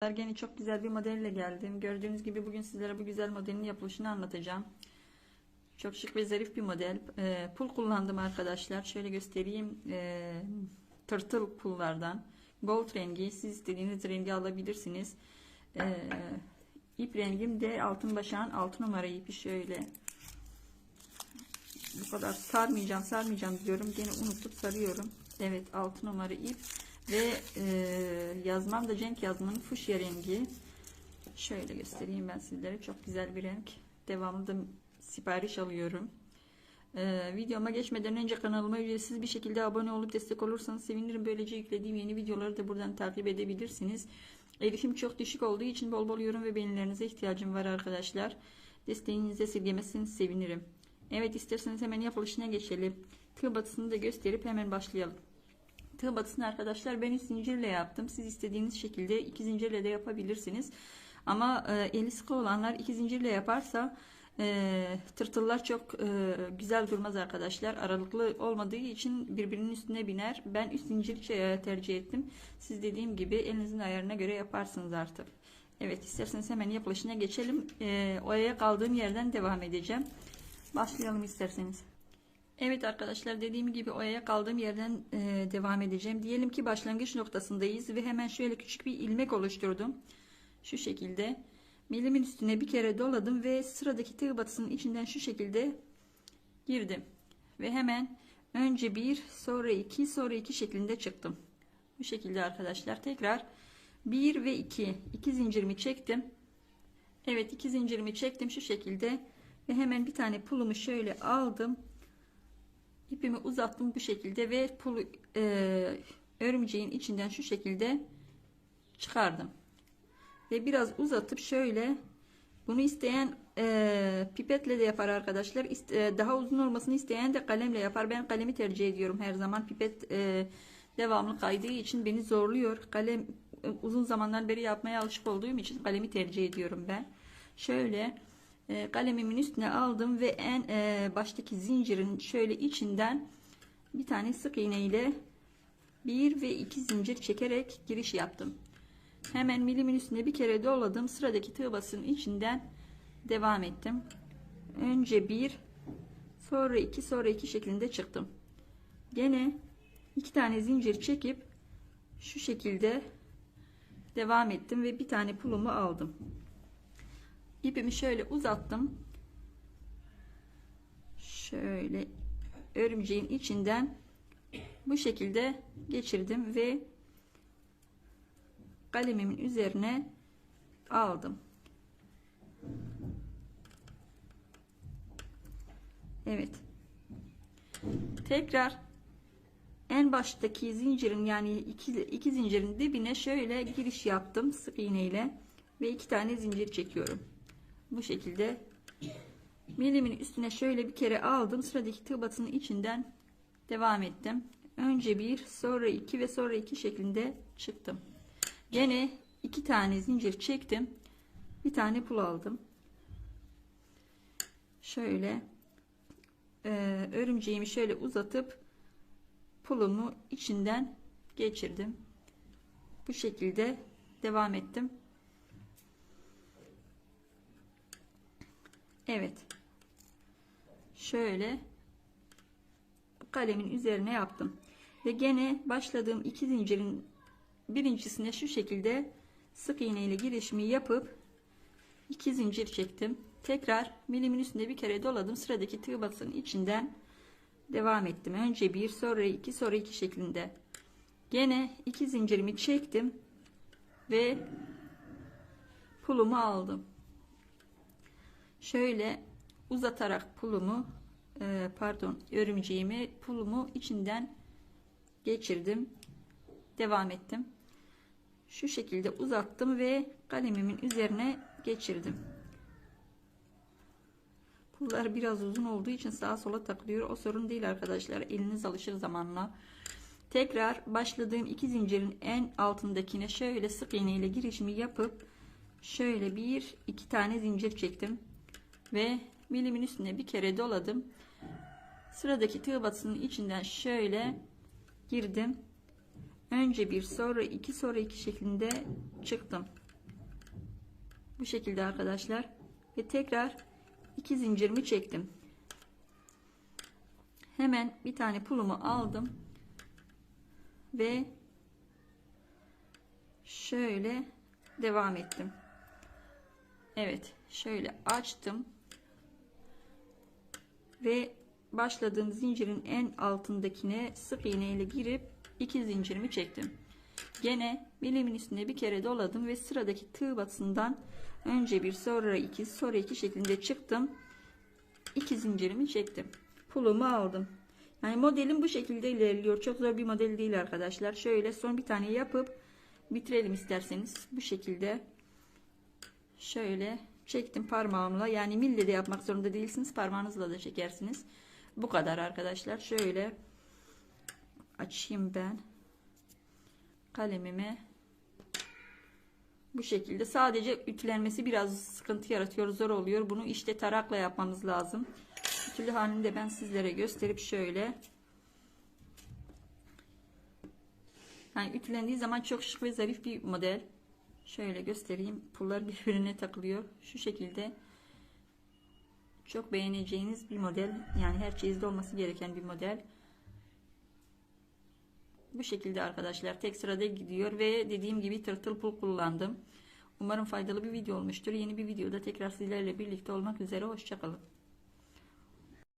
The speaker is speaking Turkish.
Gene çok güzel bir modelle geldim. Gördüğünüz gibi bugün sizlere bu güzel modelin yapılışını anlatacağım. Çok şık ve zarif bir model. Ee, pul kullandım arkadaşlar. Şöyle göstereyim. Ee, tırtıl pullardan. Gold rengi. Siz istediğiniz rengi alabilirsiniz. Ee, ip rengim de altın başağın 6 numara ipi şöyle. Bu kadar sarmayacağım sarmayacağım diyorum. Gene unutup sarıyorum. Evet 6 numara ip. Ve e, yazmam da Cenk yazmanın fuşya rengi. Şöyle göstereyim ben sizlere. Çok güzel bir renk. Devamlı da sipariş alıyorum. E, videoma geçmeden önce kanalıma ücretsiz bir şekilde abone olup destek olursanız sevinirim. Böylece yüklediğim yeni videoları da buradan takip edebilirsiniz. Erişim çok düşük olduğu için bol bol yorum ve beğenilerinize ihtiyacım var arkadaşlar. Desteğinizi esirgemezseniz sevinirim. Evet isterseniz hemen yapılışına geçelim. Tığ batısını da gösterip hemen başlayalım. Tığ batısını arkadaşlar ben 3 zincirle yaptım. Siz istediğiniz şekilde 2 zincirle de yapabilirsiniz. Ama e, eli sıkı olanlar 2 zincirle yaparsa e, tırtıllar çok e, güzel durmaz arkadaşlar. Aralıklı olmadığı için birbirinin üstüne biner. Ben 3 zincir e, tercih ettim. Siz dediğim gibi elinizin ayarına göre yaparsınız artık. Evet isterseniz hemen yapılışına geçelim. E, oyaya kaldığım yerden devam edeceğim. Başlayalım isterseniz. Evet arkadaşlar dediğim gibi oyaya kaldığım yerden e, devam edeceğim. Diyelim ki başlangıç noktasındayız ve hemen şöyle küçük bir ilmek oluşturdum. Şu şekilde. Milimin üstüne bir kere doladım ve sıradaki tığ batısının içinden şu şekilde girdim. Ve hemen önce bir sonra iki sonra iki şeklinde çıktım. Bu şekilde arkadaşlar tekrar bir ve iki iki zincirimi çektim. Evet iki zincirimi çektim şu şekilde ve hemen bir tane pulumu şöyle aldım ipimi uzattım bu şekilde ve pulu e, örümceğin içinden şu şekilde çıkardım. Ve biraz uzatıp şöyle bunu isteyen e, pipetle de yapar arkadaşlar. İste, daha uzun olmasını isteyen de kalemle yapar. Ben kalemi tercih ediyorum her zaman. Pipet e, devamlı kaydığı için beni zorluyor. Kalem e, uzun zamandan beri yapmaya alışık olduğum için kalemi tercih ediyorum ben. Şöyle e, kalemimin üstüne aldım ve en e, baştaki zincirin şöyle içinden bir tane sık iğne ile bir ve iki zincir çekerek giriş yaptım. Hemen milimin üstüne bir kere doladım. Sıradaki tığ basının içinden devam ettim. Önce bir, sonra iki, sonra iki şeklinde çıktım. Gene iki tane zincir çekip şu şekilde devam ettim ve bir tane pulumu aldım ipimi şöyle uzattım. Şöyle örümceğin içinden bu şekilde geçirdim ve kalemimin üzerine aldım. Evet. Tekrar en baştaki zincirin yani iki, iki zincirin dibine şöyle giriş yaptım sık iğne ile ve iki tane zincir çekiyorum bu şekilde milimin üstüne şöyle bir kere aldım. Sıradaki tığ batının içinden devam ettim. Önce bir sonra iki ve sonra iki şeklinde çıktım. Gene iki tane zincir çektim. Bir tane pul aldım. Şöyle e, örümceğimi şöyle uzatıp pulumu içinden geçirdim. Bu şekilde devam ettim Evet. Şöyle kalemin üzerine yaptım. Ve gene başladığım iki zincirin birincisine şu şekilde sık iğne ile girişimi yapıp iki zincir çektim. Tekrar milimin üstünde bir kere doladım. Sıradaki tığ batısının içinden devam ettim. Önce bir sonra iki sonra iki şeklinde. Gene iki zincirimi çektim ve pulumu aldım şöyle uzatarak pulumu e, pardon örümceğimi pulumu içinden geçirdim. Devam ettim. Şu şekilde uzattım ve kalemimin üzerine geçirdim. Pullar biraz uzun olduğu için sağa sola takılıyor. O sorun değil arkadaşlar. Eliniz alışır zamanla. Tekrar başladığım iki zincirin en altındakine şöyle sık iğne ile girişimi yapıp şöyle bir iki tane zincir çektim ve milimin üstüne bir kere doladım. Sıradaki tığ batısının içinden şöyle girdim. Önce bir sonra iki sonra iki şeklinde çıktım. Bu şekilde arkadaşlar. Ve tekrar iki zincirimi çektim. Hemen bir tane pulumu aldım. Ve şöyle devam ettim. Evet, şöyle açtım. Ve başladığım zincirin en altındakine sık iğne ile girip iki zincirimi çektim. Gene bilimin üstünde bir kere doladım ve sıradaki tığ batısından önce bir sonra iki sonra iki şeklinde çıktım. İki zincirimi çektim. Pulumu aldım. Yani modelim bu şekilde ilerliyor. Çok zor bir model değil arkadaşlar. Şöyle son bir tane yapıp bitirelim isterseniz. Bu şekilde şöyle çektim parmağımla. Yani mille de yapmak zorunda değilsiniz. Parmağınızla da çekersiniz. Bu kadar arkadaşlar. Şöyle açayım ben kalemimi. Bu şekilde sadece ütülenmesi biraz sıkıntı yaratıyor. Zor oluyor. Bunu işte tarakla yapmanız lazım. Ütülü halini de ben sizlere gösterip şöyle yani ütülendiği zaman çok şık ve zarif bir model. Şöyle göstereyim. Pullar birbirine takılıyor. Şu şekilde çok beğeneceğiniz bir model. Yani her çeyizde olması gereken bir model. Bu şekilde arkadaşlar tek sırada gidiyor ve dediğim gibi tırtıl pul kullandım. Umarım faydalı bir video olmuştur. Yeni bir videoda tekrar sizlerle birlikte olmak üzere. Hoşçakalın.